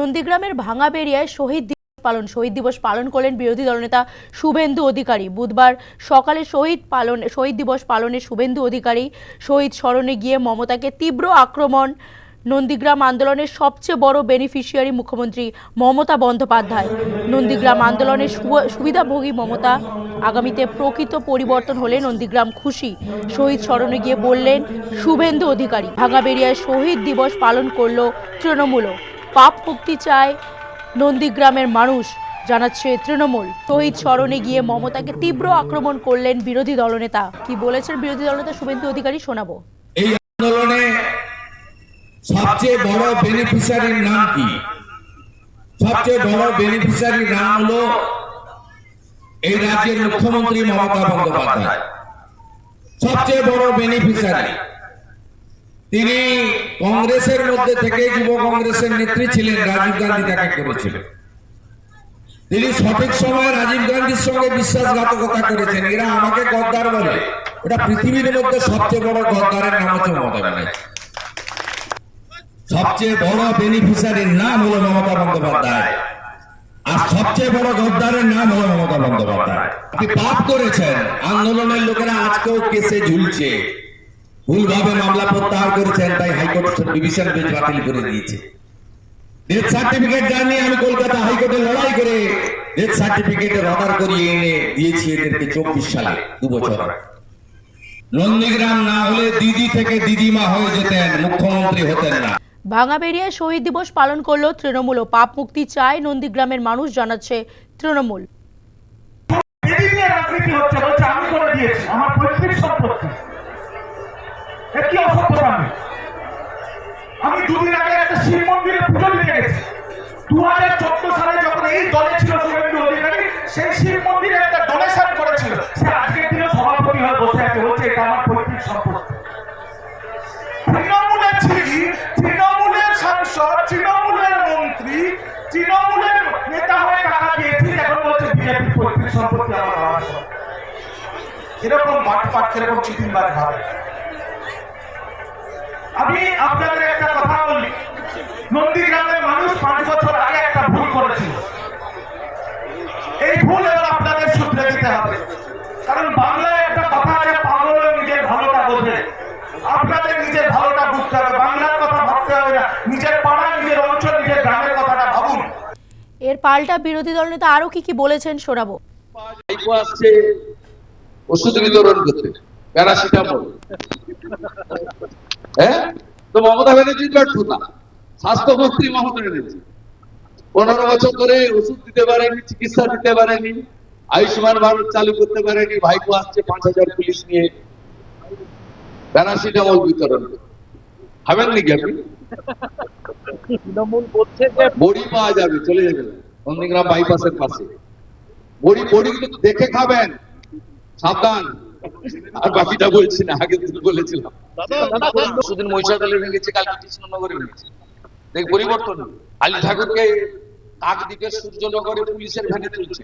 নন্দীগ্রামের ভাঙাবেড়িয়ায় শহীদ দিবস পালন, শহীদ দিবস পালন করলেন বিরোধী দলনেতা শুভেন্দু অধিকারী। বুধবার সকালে শহীদ পালন, শহীদ দিবস পালনে শুভেন্দু অধিকারী শহীদ স্মরণে গিয়ে মমতাকে তীব্র আক্রমণ, নন্দীগ্রাম আন্দোলনের সবচেয়ে বড় বেনিফিশিয়ারি মুখ্যমন্ত্রী মমতা বন্দ্যোপাধ্যায়। নন্দীগ্রাম আন্দোলনের সুবিধাভোগী মমতা আগামীতে প্রকৃত পরিবর্তন হলে নন্দীগ্রাম খুশি। শহীদ স্মরণে গিয়ে বললেন, শুভেন্দু অধিকারী, ভাঙাবেড়িয়ায় শহীদ দিবস পালন করল তৃণমূলও। পাপ মুক্তি চায় নন্দীগ্রামের মানুষ, জানাচ্ছে তৃণমূল। শহীদ স্মরণে গিয়ে মমতাকে তীব্র আক্রমণ করলেন বিরোধী দলনেতা। কি বলেছেন বিরোধী দলনেতা শুভেন্দু অধিকারী? শোনাবো। এই আন্দোলনে সবচেয়ে বড় বেনিফিশিয়ারির নাম কি? সবচেয়ে বড় বেনিফিশিয়ারির নাম হলো এই রাজ্যের মুখ্যমন্ত্রী মমতা বন্দ্যোপাধ্যায়। সবচেয়ে বড় বেনিফিশিয়ারি তিনি কংগ্রেসের মধ্যে থেকে যুব কংগ্রেসের নেত্রী ছিলেন, রাজীব গান্ধী তাকে করেছিল। তিনি সঠিক সময়ে রাজীব গান্ধীর সঙ্গে বিশ্বাসঘাতকতা করেছেন। এরা আমাকে গদ্দার বলে। ওটা পৃথিবীর মধ্যে সবচেয়ে বড় গদ্দারের নাম হচ্ছে মমতা ব্যানার্জি। সবচেয়ে বড় বেনিফিশিয়ারির নাম হলো মমতা বন্দ্যোপাধ্যায়। আর সবচেয়ে বড় গদ্দারের নাম হলো মমতা বন্দ্যোপাধ্যায়। আপনি পাপ করেছেন, আন্দোলনের লোকেরা আজকেও কেসে ঝুলছে। ভুলভাবে মামলা প্রত্যাহার করেছেন তাই হাইকোর্ট ডিভিশন বেঞ্চ বাতিল করে দিয়েছে। ডেথ সার্টিফিকেট জানি আমি কলকাতা হাইকোর্টে লড়াই করে ডেথ সার্টিফিকেটের অর্ডার করিয়ে এনে দিয়েছি এদেরকে চব্বিশ সালে দু বছর নন্দীগ্রাম না হলে দিদি থেকে দিদিমা হয়ে যেতেন মুখ্যমন্ত্রী হতেন না। ভাঙাবেড়িয়ায় শহীদ দিবস পালন করল তৃণমূল ও পাপ মুক্তি চায় নন্দীগ্রামের মানুষ জানাচ্ছে তৃণমূল। এদিক নিয়ে রাজনীতি হচ্ছে বলছে আমি করে দিয়েছি আমার পৈতৃক সম্পত্তি। কি অসভ্যতা আমি আমি দুদিন আগে একটা শিব মন্দিরে পুজো দিতে গেছি। দু হাজার চোদ্দ সালে যখন এই দলে ছিল শুভেন্দু অধিকারী, সেই শিব মন্দিরে একটা ডোনেশন করেছিল। সে আজকের দিনে সভাপতি হয়ে বসে আছে, বলছে, এটা আমার পৈতৃক সম্পত্তি। তৃণমূলের ছিলি, তৃণমূলের সাংসদ, তৃণমূলের মন্ত্রী, তৃণমূলের নেতা হয়ে টাকা দিয়েছি এখন বলছে বিজেপি পৈতৃক সম্পত্তি আমার। কীরকম মাঠ পাট কীরকম চিটিংবাজ ভাবে। আমি আপনাদের একটা কথা বলি। নন্দীগ্রামের মানুষ পাঁচ বছর আগে একটা ভুল করেছিল। এই ভুল এবার আপনাদের শুধরে দিতে হবে। কারণ বাংলায় একটা কথা আছে পাগল নিজের ভালোটা বোঝে। আপনাদের নিজের ভালোটা বুঝতে হবে। বাংলার কথা ভাবতে হবে না। নিজের পাড়া নিজের অঞ্চল নিজের গ্রামের কথাটা ভাবুন। এর পাল্টা বিরোধী দলনেতা আরও কি কি বলেছেন শোনাবো। আসছে ওষুধ বিতরণ করতে। প্যারাসিটামল। হ্যাঁ? তো মমতা ব্যানার্জির ব্যর্থতা স্বাস্থ্যমন্ত্রী মমতা ব্যানার্জি পনেরো বছর ধরে ওষুধ দিতে পারেনি চিকিৎসা দিতে পারেনি আয়ুষ্মান ভারত চালু করতে পারেনি ভাইপো আসছে পাঁচ হাজার পুলিশ নিয়ে। প্যারাসিটামল বিতরণ। খাবেন নাকি আপনি? তৃণমূল বলছে যে বড়ি পাওয়া যাবে চলে যাবেন নন্দীগ্রাম বাইপাসের পাশে। বড়ি বড়িগুলো দেখে খাবেন। সাবধান। আর বাকিটা বলছি না আগে বলেছিলাম। শুধু মহিষাদলে ভেঙেছে কালকে কৃষ্ণনগরে ভেঙেছে। দেখ পরিবর্তন। আলী ঠাকুরকে কাকদ্বীপের সূর্যনগরে পুলিশের ভ্যানে তুলছে।